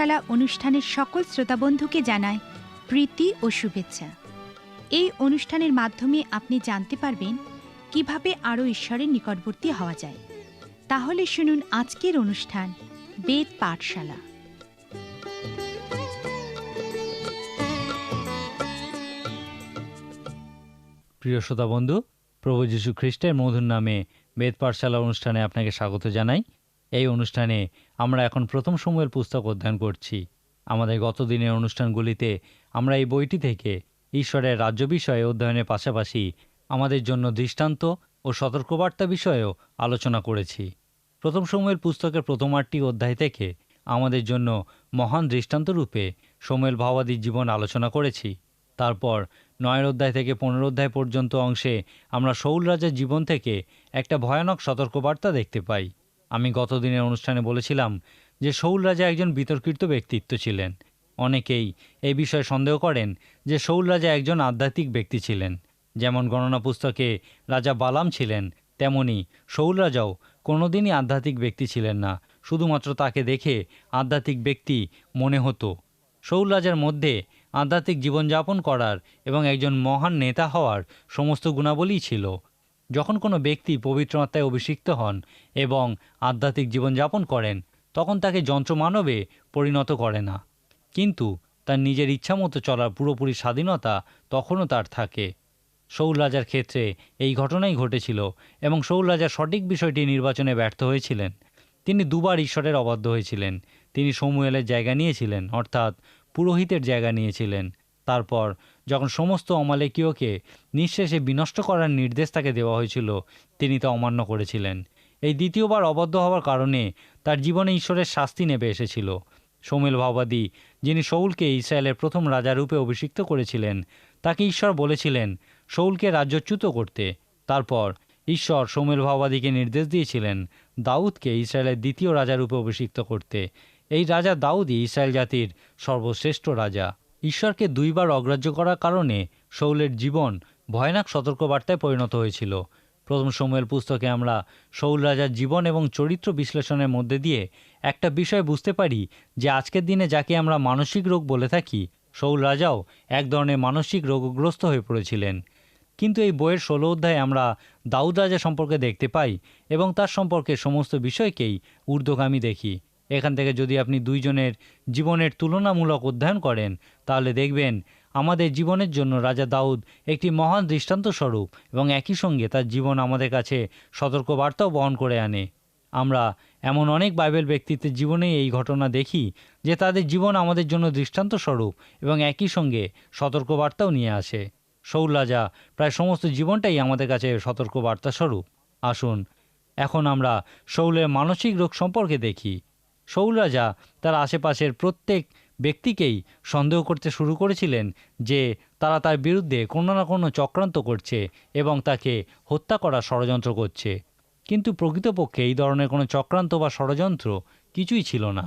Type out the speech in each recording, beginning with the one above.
পাঠশালা অনুষ্ঠানের সকল শ্রোতাবন্ধুকে জানায় প্রীতি ও শুভেচ্ছা। এই অনুষ্ঠানের মাধ্যমে আপনি জানতে পারবেন কীভাবে আরও ঈশ্বরের নিকটবর্তী হওয়া যায়। তাহলে শুনুন আজকের অনুষ্ঠান, বেদ পাঠশালা। প্রিয় শ্রোতা বন্ধু প্রভু যীশু খ্রিস্টের মধুর নামে বেদ পাঠশালা অনুষ্ঠানে আপনাকে স্বাগত জানাই। এই অনুষ্ঠানে আমরা এখন প্রথম সময়ের পুস্তক অধ্যয়ন করছি। আমাদের গত দিনের অনুষ্ঠানগুলিতে আমরা এই বইটি থেকে ঈশ্বরের রাজ্য বিষয়ে অধ্যয়নের পাশাপাশি আমাদের জন্য দৃষ্টান্ত ও সতর্কবার্তা বিষয়েও আলোচনা করেছি। প্রথম সময়ের পুস্তকের প্রথম আটটি অধ্যায় থেকে আমাদের জন্য মহান দৃষ্টান্ত রূপে সোমেল ভাওয়াদির জীবন আলোচনা করেছি। তারপর নয়ের অধ্যায় থেকে পনেরো অধ্যায় পর্যন্ত অংশে আমরা শৌল রাজার জীবন থেকে একটা ভয়ানক সতর্কবার্তা দেখতে পাই। আমি গত দিনের অনুষ্ঠানে বলেছিলাম যে শৌল রাজা একজন বিতর্কিত ব্যক্তিত্ব ছিলেন। অনেকেই এই বিষয়ে সন্দেহ করেন যে শৌল রাজা একজন আধ্যাত্মিক ব্যক্তি ছিলেন। যেমন গণনা পুস্তকে রাজা বালাম ছিলেন, তেমনি শৌল রাজাও কোনোদিনই আধ্যাত্মিক ব্যক্তি ছিলেন না, শুধুমাত্র তাকে দেখে আধ্যাত্মিক ব্যক্তি মনে হতো। শৌল রাজার মধ্যে আধ্যাত্মিক জীবনযাপন করার এবং একজন মহান নেতা হওয়ার সমস্ত গুণাবলীই ছিল। যখন কোনো ব্যক্তি পবিত্র আত্মায় অভিষিক্ত হন এবং আধ্যাত্মিক জীবনযাপন করেন, তখন তাকে যন্ত্রমানবে পরিণত করে না। কিন্তু তার নিজের ইচ্ছামতো চলার পুরোপুরি স্বাধীনতা তখনও তার থাকে। শৌল রাজার ক্ষেত্রে এই ঘটনাই ঘটেছিল এবং শৌল রাজা সঠিক বিষয়টি নির্বাচনে ব্যর্থ হয়েছিলেন। তিনি দুবার ঈশ্বরের অবাধ্য হয়েছিলেন। তিনি সমুয়েলের জায়গা নিয়েছিলেন, অর্থাৎ পুরোহিতের জায়গা নিয়েছিলেন। তারপর যখন সমস্ত অমালেকীয়কে নিঃশেষে বিনষ্ট করার নির্দেশ তাকে দেওয়া হয়েছিল, তিনি তা অমান্য করেছিলেন। এই দ্বিতীয়বার অবদ্ধ হওয়ার কারণে তার জীবনে ঈশ্বরের শাস্তি নেমে এসেছিল। সৌমেল ভাওবাদী যিনি শৌলকে ইসরায়েলের প্রথম রাজারূপে অভিষিক্ত করেছিলেন, তাকে ঈশ্বর বলেছিলেন শৌলকে রাজ্যচ্যুত করতে। তারপর ঈশ্বর সৌমেল ভাওবাদীকে নির্দেশ দিয়েছিলেন দাউদকে ইসরায়েলের দ্বিতীয় রাজারূপে অভিষিক্ত করতে। এই রাজা দাউদই ইসরায়েল জাতির সর্বশ্রেষ্ঠ রাজা। ঈশ্বরকে দুইবার অগ্রাহ্য করার কারণে শৌলের জীবন ভয়ানক সতর্কবার্তায় পরিণত হয়েছিল। প্রথম সময়ের পুস্তকে আমরা শৌল রাজার জীবন এবং চরিত্র বিশ্লেষণের মধ্যে দিয়ে একটা বিষয় বুঝতে পারি যে আজকের দিনে যাকে আমরা মানসিক রোগ বলে থাকি, শৌল রাজাও এক ধরনের মানসিক রোগগ্রস্ত হয়ে পড়েছিলেন। কিন্তু এই বইয়ের ষোলো অধ্যায়ে আমরা দাউদ রাজা সম্পর্কে দেখতে পাই এবং তার সম্পর্কে সমস্ত বিষয়কেই ঊর্ধ্বগামী দেখি। এখান থেকে যদি আপনি দুইজনের জীবনের তুলনামূলক অধ্যয়ন করেন, তাহলে দেখবেন আমাদের জীবনের জন্য রাজা দাউদ একটি মহান দৃষ্টান্ত স্বরূপ এবং একই সঙ্গে তার জীবন আমাদের কাছে সতর্কবার্তাও বহন করে আনে। আমরা এমন অনেক বাইবেল ব্যক্তিত্বের জীবনে এই ঘটনা দেখি যে তাদের জীবন আমাদের জন্য দৃষ্টান্ত স্বরূপ এবং একই সঙ্গে সতর্কবার্তাও নিয়ে আসে। শৌল রাজা প্রায় সমস্ত জীবনটাই আমাদের কাছে সতর্কবার্তা স্বরূপ। আসুন, এখন আমরা শৌলের মানসিক রোগ সম্পর্কে দেখি। শৌল রাজা তার আশেপাশের প্রত্যেক ব্যক্তিকেই সন্দেহ করতে শুরু করেছিলেন যে তারা তার বিরুদ্ধে কোনো না কোনো চক্রান্ত করছে এবং তাকে হত্যা করার ষড়যন্ত্র করছে। কিন্তু প্রকৃতপক্ষে এই ধরনের কোনো চক্রান্ত বা ষড়যন্ত্র কিছুই ছিল না।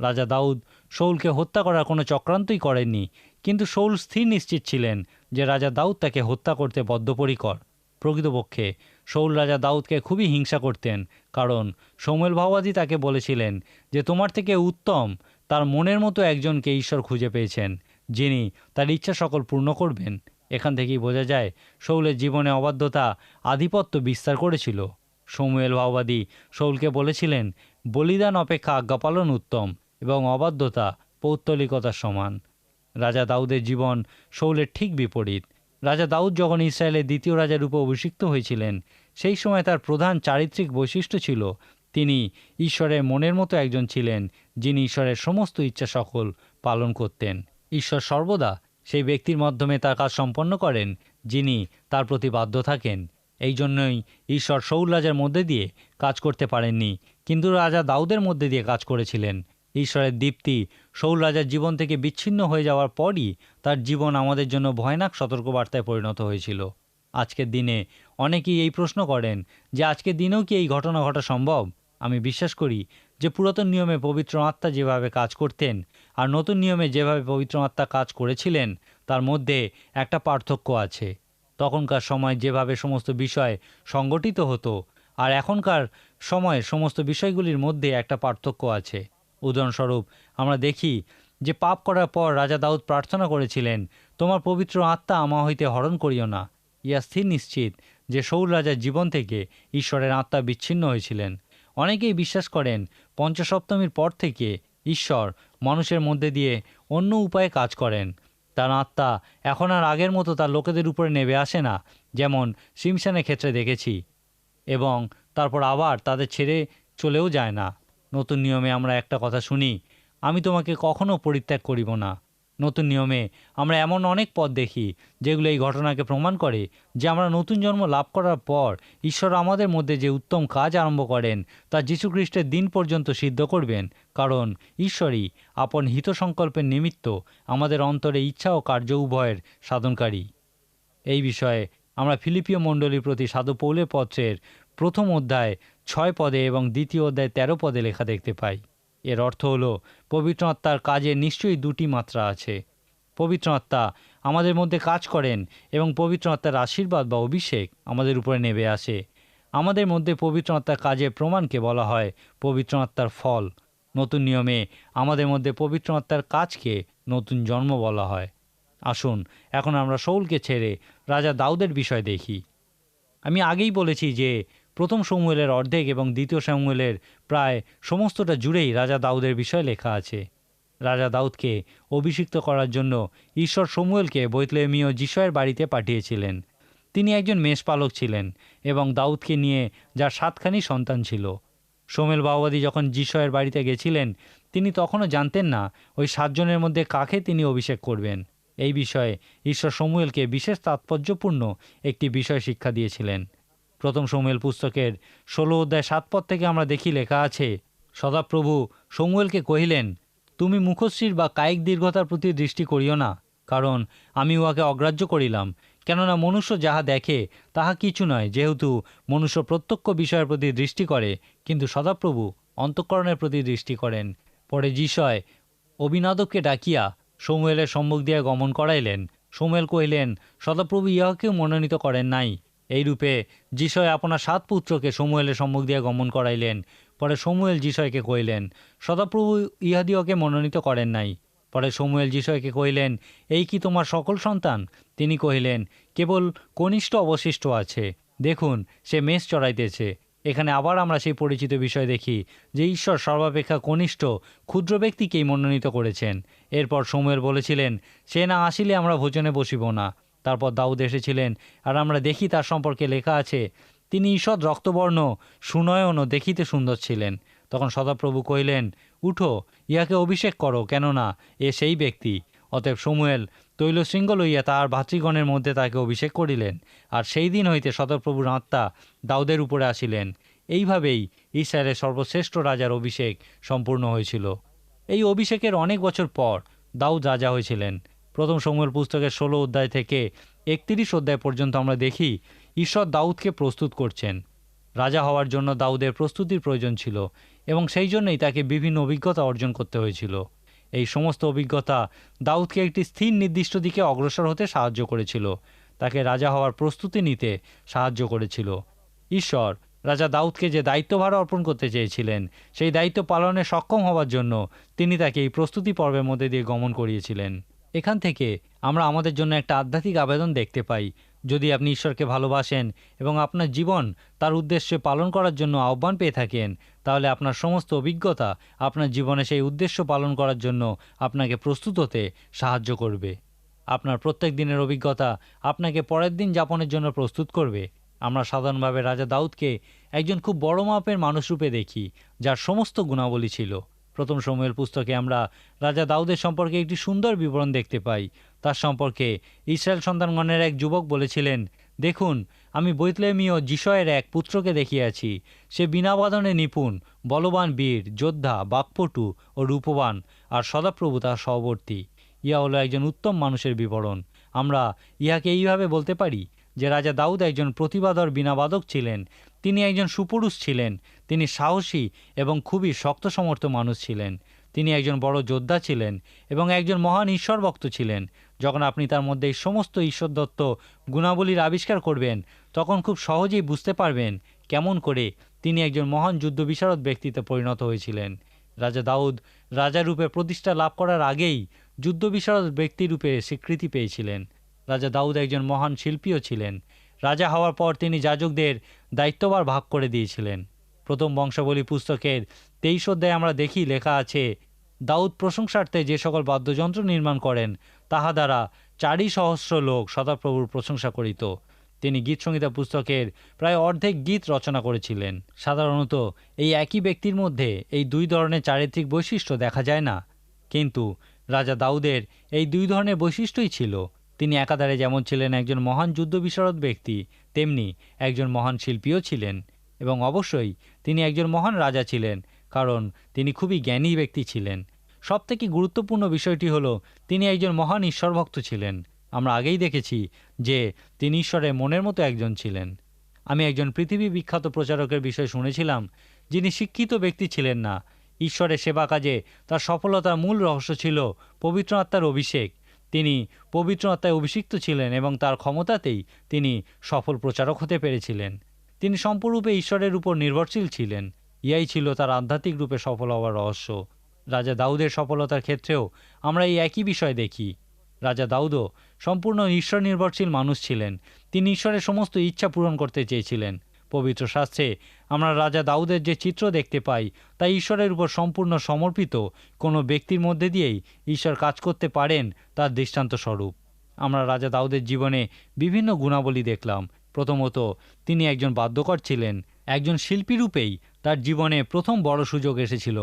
রাজা দাউদ শৌলকে হত্যা করার কোনো চক্রান্তই করেননি, কিন্তু শৌল স্থির নিশ্চিত ছিলেন যে রাজা দাউদ তাকে হত্যা করতে বদ্ধপরিকর। প্রকৃতপক্ষে শৌল রাজা দাউদকে খুবই হিংসা করতেন, কারণ সৌমেল ভাওয়াদি তাকে বলেছিলেন যে, তোমার থেকে উত্তম, তার মনের মতো একজনকে ঈশ্বর খুঁজে পেয়েছেন, যিনি তার ইচ্ছা সকল পূর্ণ করবেন। এখান থেকেই বোঝা যায় শৌলের জীবনে অবাধ্যতা আধিপত্য বিস্তার করেছিল। সৌমুয়েল ভাওবাদী শৌলকে বলেছিলেন, বলিদান, অপেক্ষা আজ্ঞাপালন উত্তম এবং অবাধ্যতা, পৌত্তলিকতার সমান। রাজা দাউদের জীবন শৌলের ঠিক বিপরীত। রাজা দাউদ যখন ইসরায়েলের দ্বিতীয় রাজার রূপে অভিষিক্ত হয়েছিলেন, সেই সময় তার প্রধান চারিত্রিক বৈশিষ্ট্য ছিল, তিনি ঈশ্বরের মনের মতো একজন ছিলেন, যিনি ঈশ্বরের সমস্ত ইচ্ছা সকল পালন করতেন। ঈশ্বর সর্বদা সেই ব্যক্তির মাধ্যমে তার কাজ সম্পন্ন করেন, যিনি তার প্রতি বাধ্য থাকেন। এই জন্যই ঈশ্বর শৌল রাজার মধ্যে দিয়ে কাজ করতে পারেননি, কিন্তু রাজা দাউদের মধ্যে দিয়ে কাজ করেছিলেন। ঈশ্বরের দীপ্তি শৌল রাজার জীবন থেকে বিচ্ছিন্ন হয়ে যাওয়ার পরই তার জীবন আমাদের জন্য ভয়ানক সতর্কবার্তায় পরিণত হয়েছিল। আজকের দিনে অনেকেই এই প্রশ্ন করেন যে আজকের দিনেও কি এই ঘটনা ঘটা সম্ভব? আমি বিশ্বাস করি যে পুরাতন নিয়মে পবিত্র আত্মা যেভাবে কাজ করতেন আর নতুন নিয়মে যেভাবে পবিত্র আত্মা কাজ করেছিলেন, তার মধ্যে একটা পার্থক্য আছে। তখনকার সময় যেভাবে সমস্ত বিষয় সংগঠিত হতো, আর এখনকার সময়ে সমস্ত বিষয়গুলির মধ্যে একটা পার্থক্য আছে। উদাহরণস্বরূপ, আমরা দেখি যে পাপ করার পর রাজা দাউদ প্রার্থনা করেছিলেন, তোমার পবিত্র আত্মা আমা হইতে হরণ করিও না। ইয়া স্থির নিশ্চিত যে সৌর রাজার জীবন থেকে ঈশ্বরের আত্মা বিচ্ছিন্ন হয়েছিলেন। অনেকেই বিশ্বাস করেন, পঞ্চসপ্তমীর পর থেকে ঈশ্বর মানুষের মধ্যে দিয়ে অন্য উপায়ে কাজ করেন। তার আত্মা এখন আর আগের মতো তার লোকেদের উপরে নেমে আসে না, যেমন সিমসানের ক্ষেত্রে দেখেছি, এবং তারপর আবার তাদের ছেড়ে চলেও যায় না। নতুন নিয়মে আমরা একটা কথা শুনি, আমি তোমাকে কখনো পরিত্যাগ করিব না। নতুন নিয়মে আমরা এমন অনেক পথ দেখি, যেগুলো এই ঘটনাকে প্রমাণ করে যে আমরা নতুন জন্ম লাভ করার পর ঈশ্বর আমাদের মধ্যে যে উত্তম কাজ আরম্ভ করেন, তা যীশুখ্রিস্টের দিন পর্যন্ত সিদ্ধ করবেন। কারণ ঈশ্বরই আপন হিত সংকল্পের নিমিত্ত আমাদের অন্তরে ইচ্ছা ও কার্য উভয়ের সাধনকারী। এই বিষয়ে আমরা ফিলিপিও মণ্ডলীর প্রতি সাধু পৌলের পত্রের প্রথম অধ্যায় ছয় পদে এবং দ্বিতীয় অধ্যায় তেরো পদে লেখা দেখতে পাই। এর অর্থ হলো, পবিত্র আত্মার কাজে নিশ্চয়ই দুটি মাত্রা আছে। পবিত্র আত্মা আমাদের মধ্যে কাজ করেন এবং পবিত্র আত্মার আশীর্বাদ বা অভিষেক আমাদের উপরে নেমে আসে। আমাদের মধ্যে পবিত্র আত্মার কাজের প্রমাণকে বলা হয় পবিত্র আত্মার ফল। নতুন নিয়মে আমাদের মধ্যে পবিত্র আত্মার কাজকে নতুন জন্ম বলা হয়। আসুন, এখন আমরা শৌলকে ছেড়ে রাজা দাউদের বিষয় দেখি। আমি আগেই বলেছি যে প্রথম সমুয়েলের অর্ধেক এবং দ্বিতীয় সমুয়েলের প্রায় সমস্তটা জুড়েই রাজা দাউদের বিষয় লেখা আছে। রাজা দাউদকে অভিষিক্ত করার জন্য ঈশ্বর সমুয়েলকে বৈতলেমীয় যিশয়ের বাড়িতে পাঠিয়েছিলেন। তিনি একজন মেষপালক ছিলেন এবং দাউদকে নিয়ে যার সাতখানি সন্তান ছিল। সোমেল বাবাদি যখন যিশয়ের বাড়িতে গেছিলেন, তিনি তখনও জানতেন না ওই সাতজনের মধ্যে কাকে তিনি অভিষেক করবেন। এই বিষয়ে ঈশ্বর সমুয়েলকে বিশেষ তাৎপর্যপূর্ণ একটি বিষয় শিক্ষা দিয়েছিলেন। প্রথম সমুয়েল পুস্তকের ষোলো অধ্যায় সাত পদ থেকে আমরা দেখি লেখা আছে, সদাপ্রভু, সমুয়েলকে কহিলেন, তুমি মুখশ্রীর বা কায়িক দীর্ঘতার প্রতি দৃষ্টি করিও না, কারণ আমি উহাকে অগ্রাহ্য করিলাম। কেননা মনুষ্য যাহা দেখে, তাহা কিছু নয়, যেহেতু মনুষ্য প্রত্যক্ষ বিষয়ের প্রতি দৃষ্টি করে, কিন্তু সদাপ্রভু অন্তঃকরণের প্রতি দৃষ্টি করেন। পরে যিশয় অভিনাদককে ডাকিয়া সমুয়েলের সম্মুখ দিয়ে গমন করাইলেন। সমুয়েল কহিলেন, সদাপ্রভু, ইহাকেও মনোনীত করেন নাই। এইরূপে যিশয় আপনার সাত পুত্রকে সমুয়েলের সম্মুখ দিয়ে গমন করাইলেন। পরে সমুয়েল যিশয়কে কহিলেন, সদাপ্রভু, ইহাদিওকে মনোনীত করেন নাই। পরে সমুয়েল যিশয়কে কহিলেন, এই কি তোমার সকল সন্তান? তিনি কহিলেন, কেবল কনিষ্ঠ অবশিষ্ট আছে। দেখুন, সে মেষ চড়াইতেছে। এখানে আবার আমরা সেই পরিচিত বিষয় দেখি, যে ঈশ্বর সর্বাপেক্ষা কনিষ্ঠ, ক্ষুদ্র ব্যক্তিকেই মনোনীত করেছেন। এরপর সময়ের বলেছিলেন, সে না আসিলে আমরা ভোজনে বসিব না। তারপর দাউদ এসেছিলেন। আর আমরা দেখি তার সম্পর্কে লেখা আছে, তিনি ঈষৎ রক্তবর্ণ, সুনয়ন ও দেখিতে সুন্দর ছিলেন। তখন সদাপ্রভু কহিলেন, উঠো, ইহাকে অভিষেক করো, কেননা এ সেই ব্যক্তি। অতএব সমুয়েল তৈলশৃঙ্গ লইয়া তাহার ভাতৃগণের মধ্যে তাকে অভিষেক করিলেন। আর সেই দিন হইতে সদাপ্রভুর আত্মা দাউদের উপরে আসিলেন। এইভাবেই ইসরায়েলের সর্বশ্রেষ্ঠ রাজার অভিষেক সম্পূর্ণ হয়েছিল। এই অভিষেকের অনেক বছর পর দাউদ রাজা হয়েছিলেন। প্রথম সময়ের পুস্তকের ষোলো অধ্যায় থেকে একত্রিশ অধ্যায় পর্যন্ত আমরা দেখি, ঈশ্বর দাউদকে প্রস্তুত করছেন। রাজা হওয়ার জন্য দাউদের প্রস্তুতির প্রয়োজন ছিল এবং সেই জন্যই তাকে বিভিন্ন অভিজ্ঞতা অর্জন করতে হয়েছিল। এই সমস্ত অভিজ্ঞতা দাউদকে একটি স্থির নির্দিষ্ট দিকে অগ্রসর হতে সাহায্য করেছিল। তাকে রাজা হওয়ার প্রস্তুতি নিতে সাহায্য করেছিল। ঈশ্বর, রাজা দাউদকে যে দায়িত্বভার অর্পণ করতে চেয়েছিলেন, সেই দায়িত্ব পালনে সক্ষম হওয়ার জন্য তিনি তাকে এই প্রস্তুতি পর্বের মধ্যে দিয়ে গমন করিয়েছিলেন। এখান থেকে আমরা আমাদের জন্য একটা আধ্যাত্মিক আবেদন দেখতে পাই। যদি আপনি ঈশ্বরকে ভালোবাসেন এবং আপনার জীবন তার উদ্দেশ্যে পালন করার জন্য আহ্বান পেয়ে থাকেন, তাহলে আপনার সমস্ত অভিজ্ঞতা আপনার জীবনে সেই উদ্দেশ্য পালন করার জন্য আপনাকে প্রস্তুত হতে সাহায্য করবে। আপনার প্রত্যেক দিনের অভিজ্ঞতা আপনাকে পরের দিন যাপনের জন্য প্রস্তুত করবে। আমরা সাধারণভাবে রাজা দাউদকে একজন খুব বড় মাপের মানুষরূপে দেখি, যার সমস্ত গুণাবলী ছিল। প্রথম সময়ের পুস্তকে আমরা রাজা দাউদের সম্পর্কে একটি সুন্দর বিবরণ দেখতে পাই। তার সম্পর্কে ইসরায়েল সন্তানগণের এক যুবক বলেছিলেন, দেখুন, আমি বৈতলেমীয় যিশয়ের এক পুত্রকে দেখিয়াছি। সে বিনা বিনাবাদনে নিপুণ, বলবান বীর, যোদ্ধা, বাকপটু ও রূপবান, আর সদাপ্রভু তার সহবর্তী। ইয়া হলো একজন উত্তম মানুষের বিবরণ। আমরা ইহাকে এইভাবে বলতে পারি যে রাজা দাউদ একজন প্রতিবাদর বিনাবাদক ছিলেন। তিনি একজন সুপুরুষ ছিলেন। তিনি সাহসী এবং খুবই শক্ত সমর্থ মানুষ ছিলেন। তিনি একজন বড় যোদ্ধা ছিলেন এবং একজন মহান ঈশ্বর ভক্ত ছিলেন। যখন আপনি তার মধ্যে এই সমস্ত ঈশ্বরদত্ত গুণাবলীর আবিষ্কার করবেন, তখন খুব সহজেই বুঝতে পারবেন কেমন করে তিনি একজন মহান যুদ্ধ বিশারদ ব্যক্তিতে পরিণত হয়েছিলেন। রাজা দাউদ রাজা রূপে প্রতিষ্ঠা লাভ করার আগেই যুদ্ধ বিশারদ ব্যক্তিরূপে স্বীকৃতি পেয়েছিলেন। রাজা দাউদ একজন মহান শিল্পীও ছিলেন। রাজা হওয়ার পর তিনি যাজকদের দায়িত্বভার ভাগ করে দিয়েছিলেন। প্রথম বংশাবলী পুস্তকের তেইশ অধ্যায়ে আমরা দেখি লেখা আছে, দাউদ প্রশংসার্থে যে সকল বাদ্যযন্ত্র নির্মাণ করেন, তাহা দ্বারা চারি সহস্র লোক সদাপ্রভুর প্রশংসা করিত। তিনি গীত সংহিতা পুস্তকের প্রায় অর্ধেক গীত রচনা করেছিলেন। সাধারণত এই একই ব্যক্তির মধ্যে এই দুই ধরনের চারিত্রিক বৈশিষ্ট্য দেখা যায় না। কিন্তু রাজা দাউদের এই দুই ধরনের বৈশিষ্ট্যই ছিল। তিনি একাধারে যেমন ছিলেন একজন মহান যুদ্ধ বিশারদ ব্যক্তি, তেমনি একজন মহান শিল্পীও ছিলেন। এবং অবশ্যই তিনি একজন মহান রাজা ছিলেন, কারণ তিনি খুবই জ্ঞানী ব্যক্তি ছিলেন। সবথেকে গুরুত্বপূর্ণ বিষয়টি হলো, তিনি একজন মহান ঈশ্বরভক্ত ছিলেন। আমরা আগেই দেখেছি যে তিনি ঈশ্বরের মনের মতো একজন ছিলেন। আমি একজন পৃথিবী বিখ্যাত প্রচারকের বিষয়ে শুনেছিলাম, যিনি শিক্ষিত ব্যক্তি ছিলেন না। ঈশ্বরের সেবা কাজে তার সফলতার মূল রহস্য ছিল পবিত্র আত্মার অভিষেক। তিনি পবিত্র আত্মায় অভিষিক্ত ছিলেন এবং তার ক্ষমতাতেই তিনি সফল প্রচারক হতে পেরেছিলেন। তিনি সম্পূর্ণরূপে ঈশ্বরের উপর নির্ভরশীল ছিলেন। ইয়াই ছিল তার আধ্যাত্মিক রূপে সফল হওয়ার রহস্য। রাজা দাউদের সফলতার ক্ষেত্রেও আমরা এই একই বিষয় দেখি। রাজা দাউদও সম্পূর্ণ ঈশ্বর নির্ভরশীল মানুষ ছিলেন। তিনি ঈশ্বরের সমস্ত ইচ্ছা পূরণ করতে চেয়েছিলেন। পবিত্র শাস্ত্রে আমরা রাজা দাউদের যে চিত্র দেখতে পাই, তা ঈশ্বরের উপর সম্পূর্ণ সমর্পিত। কোনো ব্যক্তির মধ্যে দিয়েই ঈশ্বর কাজ করতে পারেন তার দৃষ্টান্ত স্বরূপ আমরা রাজা দাউদের জীবনে বিভিন্ন গুণাবলী দেখলাম। প্রথমত, তিনি একজন বাদ্যকর ছিলেন, একজন শিল্পী রূপেই তার জীবনে প্রথম বড় সুযোগ এসেছিল।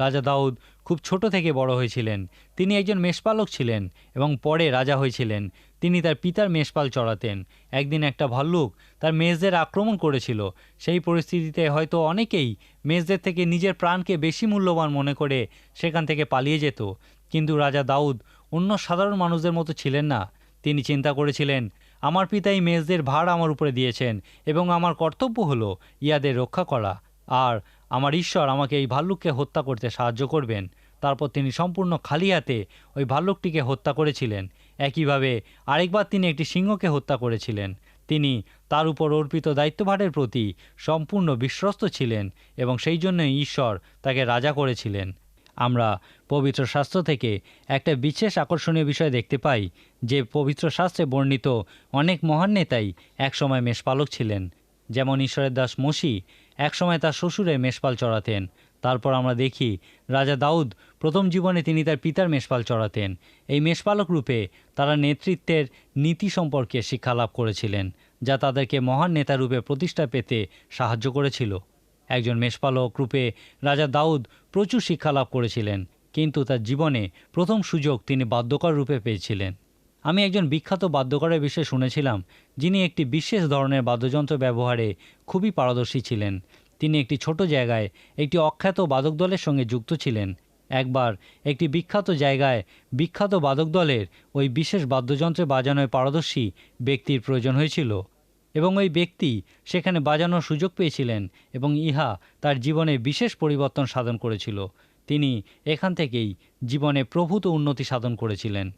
রাজা দাউদ খুব ছোট থেকে বড় হয়েছিলেন, তিনি একজন মেষপালক ছিলেন এবং পরে রাজা হয়েছিলেন। তিনি তার পিতার মেষপাল চড়াতেন। একদিন একটা ভাল্লুক তার মেষদের আক্রমণ করেছিল। সেই পরিস্থিতিতে হয়তো অনেকেই মেজদের থেকে নিজের প্রাণকে বেশি মূল্যবান মনে করে সেখান থেকে পালিয়ে যেত। কিন্তু রাজা দাউদ অন্য সাধারণ মানুষদের মতো ছিলেন না। তিনি চিন্তা করেছিলেন আমার পিতা এই মেষদের ভার আমার উপরে দিয়েছেন এবং আমার কর্তব্য হলো ইয়াদের রক্ষা করা। আর আমার ঈশ্বর আমাকে এই ভাল্লুককে হত্যা করতে সাহায্য করবেন। তারপর তিনি সম্পূর্ণ খালি হাতে ওই ভাল্লুকটিকে হত্যা করেছিলেন। একইভাবে আরেকবার তিনি একটি সিংহকে হত্যা করেছিলেন। তিনি তার উপর অর্পিত দায়িত্বভারের প্রতি সম্পূর্ণ বিশ্বস্ত ছিলেন এবং সেই জন্যই ঈশ্বর তাকে রাজা করেছিলেন। আমরা পবিত্র শাস্ত্র থেকে একটা বিশেষ আকর্ষণীয় বিষয় দেখতে পাই, যে পবিত্র শাস্ত্রে বর্ণিত অনেক মহান নেতাই একসময় মেষপালক ছিলেন। যেমন ঈশ্বরের দাস মসি একসময় তার শ্বশুরে মেষপাল চড়াতেন। তারপর আমরা দেখি রাজা দাউদ প্রথম জীবনে তিনি তার পিতার মেষপাল চড়াতেন। এই মেষপালক রূপে তারা নেতৃত্বের নীতি সম্পর্কে শিক্ষা লাভ করেছিলেন, যা তাদেরকে মহান নেতা রূপে প্রতিষ্ঠা পেতে সাহায্য করেছিল। একজন মেষপালক রূপে রাজা দাউদ প্রচুর শিক্ষা লাভ করেছিলেন, কিন্তু তার জীবনে প্রথম সুযোগ তিনি বাদ্যকর রূপে পেয়েছিলেন। আমি একজন বিখ্যাত বাদ্যকরের বিষয়ে শুনেছিলাম, যিনি একটি বিশেষ ধরনের বাদ্যযন্ত্র ব্যবহারে খুবই পারদর্শী ছিলেন। তিনি একটি ছোট জায়গায় একটি অখ্যাত বাদক দলের সঙ্গে যুক্ত ছিলেন। একবার একটি বিখ্যাত জায়গায় বিখ্যাত বাদক দলের ওই বিশেষ বাদ্যযন্ত্রে বাজানোয় পারদর্শী ব্যক্তির প্রয়োজন হয়েছিল। এবং ওই ব্যক্তি সেখানে বাজানোর সুযোগ পেয়েছিলেন এবং ইহা তার জীবনে বিশেষ পরিবর্তন সাধন করেছিল। তিনি এখান থেকেই জীবনে প্রভূত উন্নতি সাধন করেছিলেন।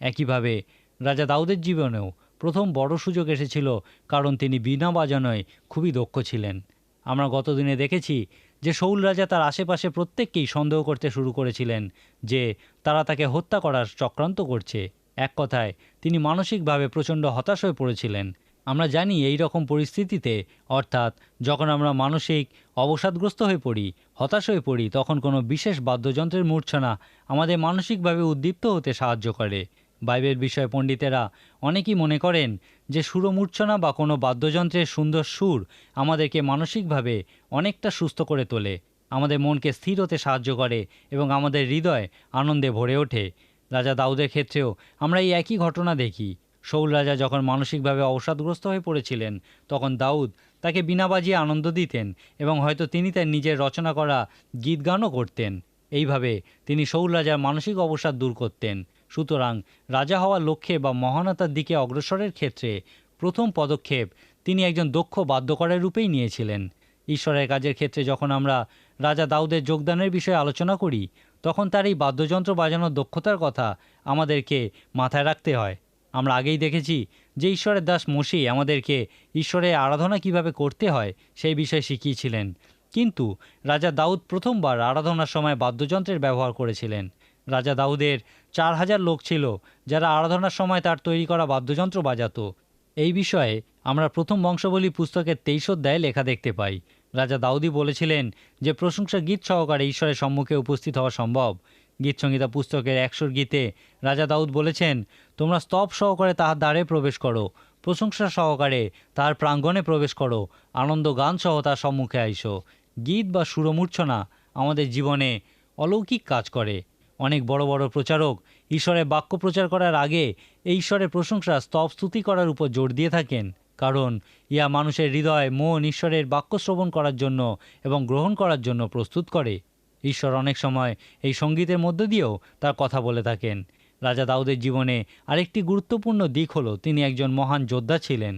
একইভাবে রাজা দাউদের জীবনেও প্রথম বড় সুযোগ এসেছিল কারণ তিনি বিনা বাজানোয় খুবই দক্ষ ছিলেন। আমরা গতদিনে দেখেছি যে শৌল রাজা তার আশেপাশে প্রত্যেককেই সন্দেহ করতে শুরু করেছিলেন যে তারা তাকে হত্যা করার চক্রান্ত করছে। এক কথায় তিনি মানসিকভাবে প্রচণ্ড হতাশ হয়ে পড়েছিলেন। আমরা জানি এই রকম পরিস্থিতিতে, অর্থাৎ যখন আমরা মানসিক অবসাদগ্রস্ত হয়ে পড়ি, হতাশ হয়ে পড়ি, তখন কোনো বিশেষ বাদ্যযন্ত্রের মূর্ছনা আমাদের মানসিকভাবে উদ্দীপ্ত হতে সাহায্য করে। বাইবেল বিষয় পণ্ডিতেরা অনেকেই মনে করেন যে সুরমূর্ছনা বা কোনো বাদ্যযন্ত্রের সুন্দর সুর আমাদেরকে মানসিকভাবে অনেকটা সুস্থ করে তোলে, আমাদের মনকে স্থির হতে সাহায্য করে এবং আমাদের হৃদয় আনন্দে ভরে ওঠে। রাজা দাউদের ক্ষেত্রেও আমরা এই একই ঘটনা দেখি। শৌল রাজা যখন মানসিকভাবে অবসাদগ্রস্ত হয়ে পড়েছিলেন, তখন দাউদ তাকে বিনা বাজিয়ে আনন্দ দিতেন এবং হয়তো তিনি তার নিজের রচনা করা গীত গানও করতেন। এইভাবে তিনি শৌল রাজার মানসিক অবসাদ দূর করতেন। সুতরাং রাজা হওয়ার লক্ষ্যে বা মহানতার দিকে অগ্রসরের ক্ষেত্রে প্রথম পদক্ষেপ তিনি একজন দক্ষ বাদ্যকরের রূপেই নিয়েছিলেন। ঈশ্বরের কাজের ক্ষেত্রে যখন আমরা রাজা দাউদের যোগদানের বিষয়ে আলোচনা করি, তখন তার এই বাদ্যযন্ত্র বাজানোর দক্ষতার কথা আমাদেরকে মাথায় রাখতে হয়। আমরা আগেই দেখেছি যে ঈশ্বরের দাস মসি আমাদেরকে ঈশ্বরের আরাধনা কীভাবে করতে হয় সেই বিষয়ে শিখিয়েছিলেন। কিন্তু রাজা দাউদ প্রথমবার আরাধনার সময় বাদ্যযন্ত্রের ব্যবহার করেছিলেন। রাজা দাউদের চার হাজার লোক ছিল যারা আরাধনার সময় তার তৈরি করা বাদ্যযন্ত্র বাজাতো। এই বিষয়ে আমরা প্রথম বংশবলী পুস্তকের তেইশ অধ্যায়ে লেখা দেখতে পাই। রাজা দাউদি বলেছিলেন যে প্রশংসা গীত সহকারে ঈশ্বরের সম্মুখে উপস্থিত হওয়া সম্ভব। গীত সংহিতা পুস্তকের একশোর গীতে রাজা দাউদ বলেছেন, তোমরা স্তব সহকারে তাহার দ্বারে প্রবেশ করো, প্রশংসা সহকারে তার প্রাঙ্গণে প্রবেশ করো, আনন্দ গান সহ তার সম্মুখে আইসো। গীত বা সুরমূর্ছনা আমাদের জীবনে অলৌকিক কাজ করে। অনেক বড় বড় প্রচারক ঈশ্বরের বাক্য প্রচার করার আগে এই ঈশ্বরের প্রশংসা স্তব স্তুতি করার উপর জোর দিয়ে থাকেন, কারণ ইয়া মানুষের হৃদয়, মন, ঈশ্বরের বাক্য শ্রবণ করার জন্য এবং গ্রহণ করার জন্য প্রস্তুত করে। ঈশ্বর অনেক সময় এই সঙ্গীতের মধ্য দিয়েও তার কথা বলে থাকেন। রাজা দাউদের জীবনে আরেকটি গুরুত্বপূর্ণ দিক হলো তিনি একজন মহান যোদ্ধা ছিলেন।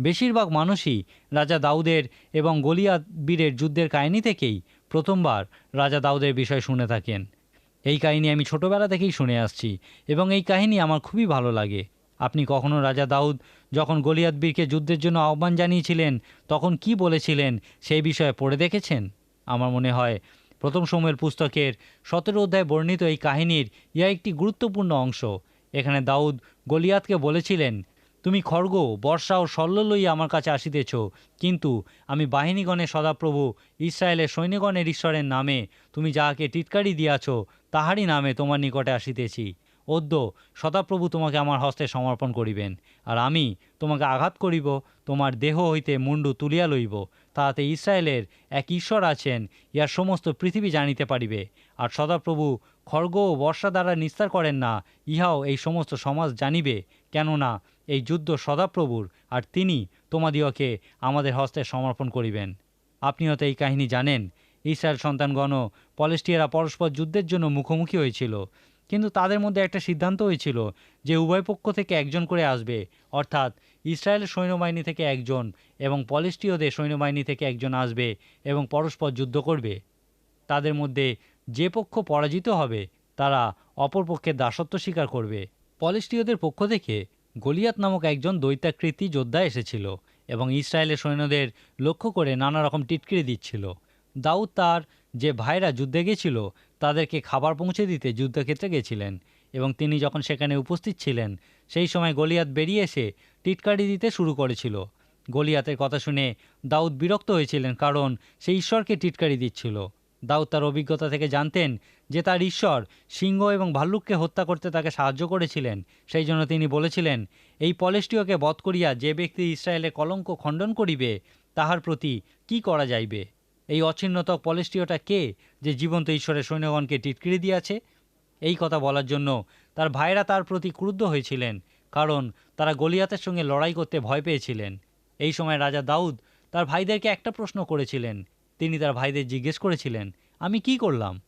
বেশিরভাগ মানুষই রাজা দাউদের এবং গলিয়াত বীরের যুদ্ধের কাহিনী থেকেই প্রথমবার রাজা দাউদের বিষয় শুনে থাকেন। এই কাহিনী আমি ছোটবেলা থেকেই শুনে আসছি এবং এই কাহিনী আমার খুবই ভালো লাগে। আপনি কখনো রাজা দাউদ যখন গলিয়াত বীরকে যুদ্ধের জন্য আহ্বান জানিয়েছিলেন তখন কি বলেছিলেন সেই বিষয়ে পড়ে দেখেছেন? আমার মনে হয় প্রথম সময়ের পুস্তকের সতেরো অধ্যায় বর্ণিত এই কাহিনীর ইয়া একটি গুরুত্বপূর্ণ অংশ। এখানে দাউদ গলিয়াতকে বলেছিলেন, তুমি খড়গ, বর্ষা ও শল্য লইয়া আমার কাছে আসিতেছ, কিন্তু আমি বাহিনীগণের সদাপ্রভু, ইসরায়েলের সৈন্যগণের ঈশ্বরের নামে তুমি যাহাকে টিটকারি দিয়াছ, তাহারই নামে তোমার নিকটে আসিতেছি। অদ্য সদাপ্রভু তোমাকে আমার হস্তে সমর্পণ করিবেন, আর আমি তোমাকে আঘাত করিব, তোমার দেহ হইতে মুন্ডু তুলিয়া লইব, তাহাতে ইসরায়েলের এক ঈশ্বর আছেন, ইহার সমস্ত পৃথিবী জানিতে পারিবে, আর সদাপ্রভু খড়গ ও বর্ষা দ্বারা নিস্তার করেন না, ইহাও এই সমস্ত সমাজ জানিবে, কেননা এই যুদ্ধ সদাপ্রভুর, আর তিনি তোমাদিওকে আমাদের হস্তে সমর্পণ করিবেন। আপনিও তো এই কাহিনী জানেন, ইসরায়েল সন্তানগণ পলেস্টিয়ারা পরস্পর যুদ্ধের জন্য মুখোমুখি হয়েছিল কিন্তু তাদের মধ্যে একটা সিদ্ধান্ত হয়েছিল যে উভয় পক্ষ থেকে একজন করে আসবে। অর্থাৎ ইসরায়েলের সৈন্যবাহিনী থেকে একজন এবং পলেস্টীয়দের সৈন্যবাহিনী থেকে একজন আসবে এবং পরস্পর যুদ্ধ করবে। তাদের মধ্যে যে পক্ষ পরাজিত হবে, তারা অপর পক্ষের দাসত্ব স্বীকার করবে। পলেস্টীয়দের পক্ষ থেকে গলিয়াত নামক একজন দৈত্যাকৃতি যোদ্ধা এসেছিল এবং ইসরায়েলের সৈন্যদের লক্ষ্য করে নানা রকম টিটকিরি দিচ্ছিল। দাউদ তার যে ভাইরা যুদ্ধে গেছিল, তাদেরকে খাবার পৌঁছে দিতে যুদ্ধক্ষেত্রে গেছিলেন এবং তিনি যখন সেখানে উপস্থিত ছিলেন, সেই সময় গলিয়াত বেরিয়ে এসে টিটকারি দিতে শুরু করেছিল। গলিয়াতের কথা শুনে দাউদ বিরক্ত হয়েছিলেন কারণ সে ঈশ্বরকে টিটকারি দিচ্ছিল। দাউদ তার অভিজ্ঞতা থেকে জানতেন যে তার ঈশ্বর সিংহ এবং ভাল্লুককে হত্যা করতে তাকে সাহায্য করেছিলেন। সেই জন্য তিনি বলেছিলেন, এই পলেষ্টীয়কে বধ করিয়া যে ব্যক্তি ইসরায়েলের কলঙ্ক খণ্ডন করিবে, তাহার প্রতি কি করা যাইবে? এই অছিন্নতক পলেষ্টীয়টা কে যে জীবন্ত ঈশ্বরের সৈন্যগণকে টিটকিরি দিয়াছে? এই কথা বলার জন্য তার ভাইরা তার প্রতি ক্রুদ্ধ হয়েছিলেন, কারণ তারা গলিয়াতের সঙ্গে লড়াই করতে ভয় পেয়েছিলেন। এই সময় রাজা দাউদ তার ভাইদেরকে একটা প্রশ্ন করেছিলেন। তিনি তার ভাইদের জিজ্ঞেস করেছিলেন, আমি কি করলাম?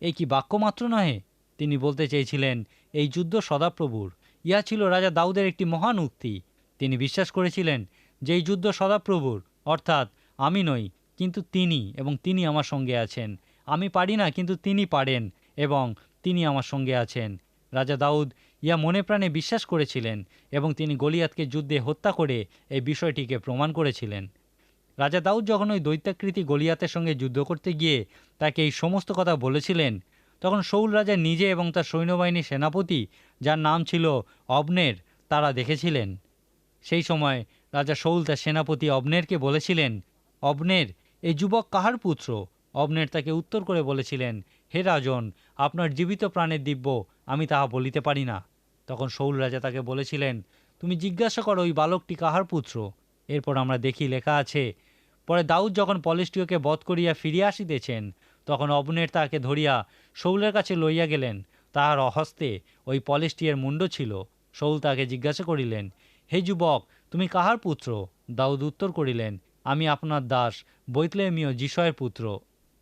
এই কি বাক্য মাত্র নহে? তিনি বলতে চেয়েছিলেন, এই যুদ্ধ সদাপ্রভুর। ইহা ছিল রাজা দাউদের একটি মহান উক্তি। তিনি বিশ্বাস করেছিলেন যে এই যুদ্ধ সদাপ্রভুর, অর্থাৎ আমি নই কিন্তু তিনি এবং তিনি আমার সঙ্গে আছেন। আমি পারি না, কিন্তু তিনি পারেন এবং তিনি আমার সঙ্গে আছেন। রাজা দাউদ ইয়া মনে প্রাণে বিশ্বাস করেছিলেন এবং তিনি গলিয়াতকে যুদ্ধে হত্যা করে এই বিষয়টিকে প্রমাণ করেছিলেন। রাজা দাউদ যখন ওই দৈত্যাকৃতি গলিয়াতের সঙ্গে যুদ্ধ করতে গিয়ে তাকে এই সমস্ত কথা বলেছিলেন, তখন শৌল রাজা নিজে এবং তার সৈন্যবাহিনীর সেনাপতি, যার নাম ছিল অবনের, তারা দেখেছিলেন। সেই সময় রাজা শৌল তার সেনাপতি অবনেরকে বলেছিলেন, অবনের এই যুবক কাহার পুত্র? অবনের তাকে উত্তর করে বলেছিলেন, হে রাজন, আপনার জীবিত প্রাণের দিব্য, আমি তাহা বলিতে পারি না। তখন শৌল রাজা তাকে বলেছিলেন, তুমি জিজ্ঞাসা করো ওই বালকটি কাহার পুত্র? এরপর আমরা দেখি লেখা আছে, পরে দাউদ যখন পলেষ্টীয়কে বধ করিয়া ফিরিয়া আসিতেছেন, তখন অবনের তাহাকে ধরিয়া শৌলের কাছে লইয়া গেলেন। তাহার হস্তে ওই পলেষ্টীয়ের মুন্ড ছিল। শৌল তাহাকে জিজ্ঞাসা করিলেন, হে যুবক, তুমি কাহার পুত্র? দাউদ উত্তর করিলেন আমি আপনার দাস বৈতলেমীয় যিশয়ের পুত্র।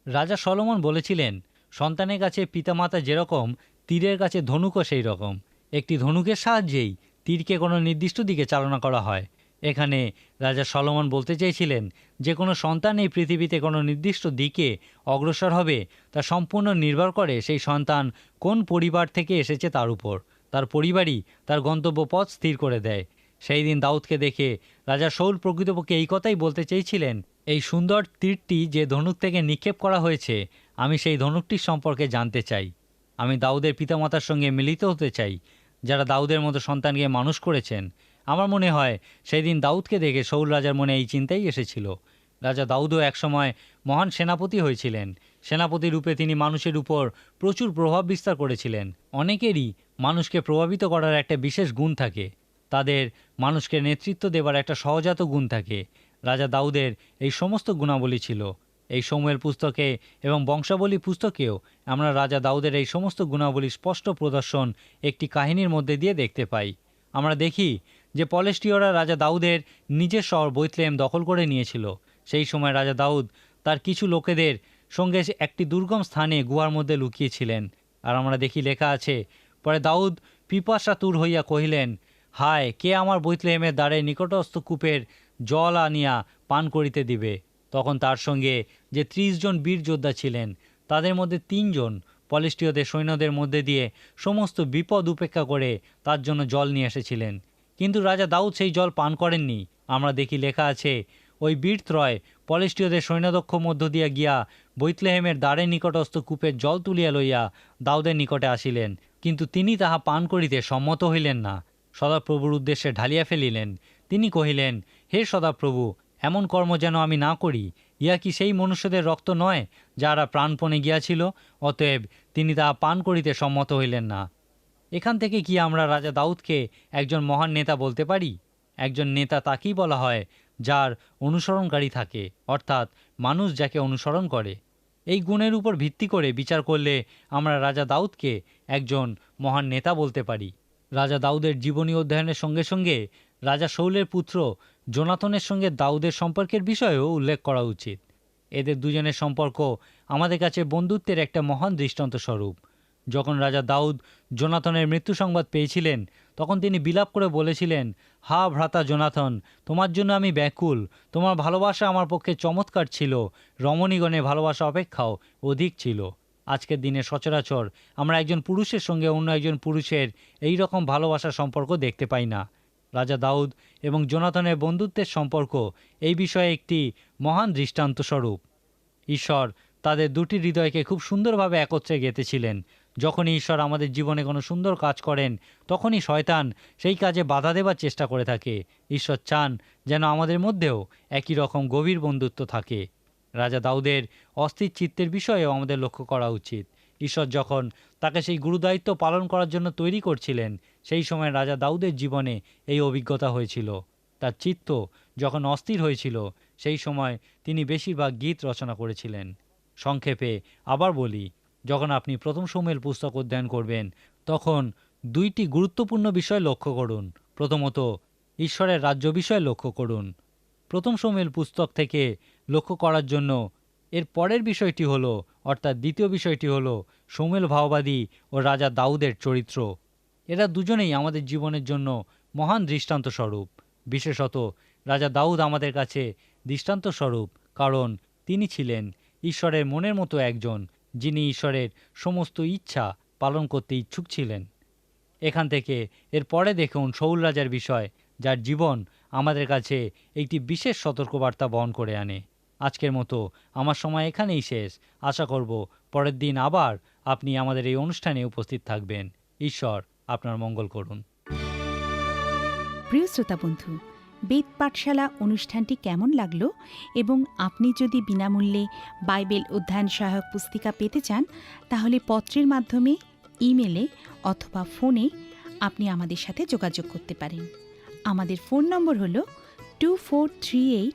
রাজা সলমন বলেছিলেন, সন্তানের কাছে পিতামাতা যেরকম, তীরের কাছে ধনুকও সেই রকম একটি ধনুকের সাহায্যেই তীরকে কোনো নির্দিষ্ট দিকে চালনা করা হয়। এখানে রাজা সলমন বলতে চেয়েছিলেন, যে কোনো সন্তান এই পৃথিবীতে কোনো নির্দিষ্ট দিকে অগ্রসর হবে, তা সম্পূর্ণ নির্ভর করে সেই সন্তান কোন পরিবার থেকে এসেছে তার উপর। তার পরিবারই তার গন্তব্য পথ স্থির করে দেয়। সেই দিন দাউদকে দেখে রাজা শৌল প্রকৃতপক্ষে এই কথাই বলতে চেয়েছিলেন, এই সুন্দর তীরটি যে ধনুক থেকে নিক্ষেপ করা হয়েছে, আমি সেই ধনুকটির সম্পর্কে জানতে চাই। আমি দাউদের পিতামাতার সঙ্গে মিলিত হতে চাই, যারা দাউদের মতো সন্তানকে মানুষ করেছেন। আমার মনে হয় সেই দিন দাউদকে দেখে শৌল রাজার মনে এই চিন্তাই এসেছিল। রাজা দাউদও একসময় মহান সেনাপতি হয়েছিলেন। সেনাপতি রূপে তিনি মানুষের উপর প্রচুর প্রভাব বিস্তার করেছিলেন। অনেকেরই মানুষকে প্রভাবিত করার একটা বিশেষ গুণ থাকে। তাদের মানুষকে নেতৃত্ব দেবার একটা সহজাত গুণ থাকে। রাজা দাউদের এই সমস্ত গুণাবলী ছিল। এই সময়ের পুস্তকে এবং বংশাবলী পুস্তকেও আমরা রাজা দাউদের এই সমস্ত গুণাবলী স্পষ্ট প্রদর্শন একটি কাহিনীর মধ্যে দিয়ে দেখতে পাই। আমরা দেখি যে পলেস্টীয়রা রাজা দাউদের নিজের শহর বৈতলেম দখল করে নিয়েছিল। সেই সময় রাজা দাউদ তার কিছু লোকেদের সঙ্গে একটি দুর্গম স্থানে গুহার মধ্যে লুকিয়েছিলেন। আর আমরা দেখি লেখা আছে, পরে দাউদ পিপাসা তুর হইয়া কহিলেন হায়, কে আমার বৈতলেহেমের দ্বারে নিকটস্থ কূপের জল আনিয়া পান করিতে দিবে? তখন তার সঙ্গে যে ত্রিশ জন বীর যোদ্ধা ছিলেন, তাদের মধ্যে তিনজন পলিস্টীয়দের সৈন্যদের মধ্যে দিয়ে সমস্ত বিপদ উপেক্ষা করে তার জন্য জল নিয়ে এসেছিলেন। কিন্তু রাজা দাউদ সেই জল পান করেননি। আমরা দেখি লেখা আছে, ওই বীরত্রয় পলিস্টীয়দের সৈন্যদক্ষ মধ্য দিয়া গিয়া বৈতলেহেমের দ্বারে নিকটস্থ কূপের জল তুলিয়া লইয়া দাউদের নিকটে আসিলেন। কিন্তু তিনি তাহা পান করিতে সম্মত হইলেন না। সদাপ্রভুর উদ্দেশ্যে ঢালিয়া ফেলিলেন। তিনি কহিলেন, হে সদাপ্রভু, এমন কর্ম যেন আমি না করি ইয়া কি সেই মনুষ্যদের রক্ত নয় যারা প্রাণপণে গিয়াছিল, অতএব তিনি তাহা পান করিতে সম্মত হইলেন না। এখান থেকে কি আমরা রাজা দাউদকে একজন মহান নেতা বলতে পারি? একজন নেতা তাকেই বলা হয়, যার অনুসরণকারী থাকে, অর্থাৎ মানুষ যাকে অনুসরণ করে। এই গুণের উপর ভিত্তি করে বিচার করলে আমরা রাজা দাউদকে একজন মহান নেতা বলতে পারি। রাজা দাউদের জীবনী অধ্যয়নের সঙ্গে সঙ্গে রাজা শৌলের পুত্র জোনাথনের সঙ্গে দাউদের সম্পর্কের বিষয়েও উল্লেখ করা উচিত। এদের দুজনের সম্পর্ক আমাদের কাছে বন্ধুত্বের একটা মহান দৃষ্টান্ত স্বরূপ। যখন রাজা দাউদ জোনাথনের মৃত্যু সংবাদ পেয়েছিলেন, তখন তিনি বিলাপ করে বলেছিলেন, হা ভ্রাতা জোনাথন, তোমার জন্য আমি ব্যাকুল। তোমার ভালোবাসা আমার পক্ষে চমৎকার ছিল। রমণীগণের ভালোবাসা অপেক্ষাও অধিক ছিল। আজকের দিনে সচরাচর আমরা একজন পুরুষের সঙ্গে অন্য একজন পুরুষের এই রকম ভালোবাসার সম্পর্ক দেখতে পাই না। রাজা দাউদ এবং জোনাথনের বন্ধুত্বের সম্পর্ক এই বিষয়ে একটি মহান দৃষ্টান্ত স্বরূপ ঈশ্বর তাদের দুটি হৃদয়কে খুব সুন্দরভাবে একত্রে গেঁথেছিলেন। যখনই ঈশ্বর আমাদের জীবনে কোনো সুন্দর কাজ করেন, তখনই শয়তান সেই কাজে বাধা দেবার চেষ্টা করে থাকে। ঈশ্বর চান যেন আমাদের মধ্যেও একই রকম গভীর বন্ধুত্ব থাকে। রাজা দাউদের অস্থির চিত্তের বিষয়েও আমাদের লক্ষ্য করা উচিত। ঈশ্বর যখন তাকে সেই গুরুদায়িত্ব পালন করার জন্য তৈরি করছিলেন, সেই সময় রাজা দাউদের জীবনে এই অভিজ্ঞতা হয়েছিল। তার চিত্ত যখন অস্থির হয়েছিল, সেই সময় তিনি বেশিরভাগ গীত রচনা করেছিলেন। সংক্ষেপে আবার বলি, যখন আপনি প্রথম সময়ের পুস্তক অধ্যয়ন করবেন, তখন দুইটি গুরুত্বপূর্ণ বিষয় লক্ষ্য করুন। প্রথমত, ঈশ্বরের রাজ্য বিষয় লক্ষ্য করুন। প্রথম সময়ের পুস্তক থেকে লক্ষ্য করার জন্য। এর পরের বিষয়টি হলো, অর্থাৎ দ্বিতীয় বিষয়টি হলো, সৌমেল ভাওবাদী ও রাজা দাউদের চরিত্র। এরা দুজনেই আমাদের জীবনের জন্য মহান দৃষ্টান্ত স্বরূপ বিশেষত, রাজা দাউদ আমাদের কাছে দৃষ্টান্ত স্বরূপ কারণ তিনি ছিলেন ঈশ্বরের মনের মতো একজন, যিনি ঈশ্বরের সমস্ত ইচ্ছা পালন করতে ইচ্ছুক ছিলেন। এখান থেকে এর পরে দেখুন শৌল রাজার বিষয়, যার জীবন আমাদের কাছে একটি বিশেষ সতর্কবার্তা বহন করে আনে। আজকের মতো। আমার সময় এখানেই শেষ। আশা করব পরের দিন আবার আপনি আমাদের এই অনুষ্ঠানে উপস্থিত থাকবেন। ঈশ্বর আপনার মঙ্গল করুন। প্রিয় শ্রোতা বন্ধু, বেদ পাঠশালা অনুষ্ঠানটি কেমন লাগল? এবং আপনি যদি বিনামূল্যে বাইবেল অধ্যয়ন সহায়ক পুস্তিকা পেতে চান, তাহলে পত্রের মাধ্যমে, ইমেলে অথবা ফোনে আপনি আমাদের সাথে যোগাযোগ করতে পারেন। আমাদের ফোন নম্বর হল two four three eight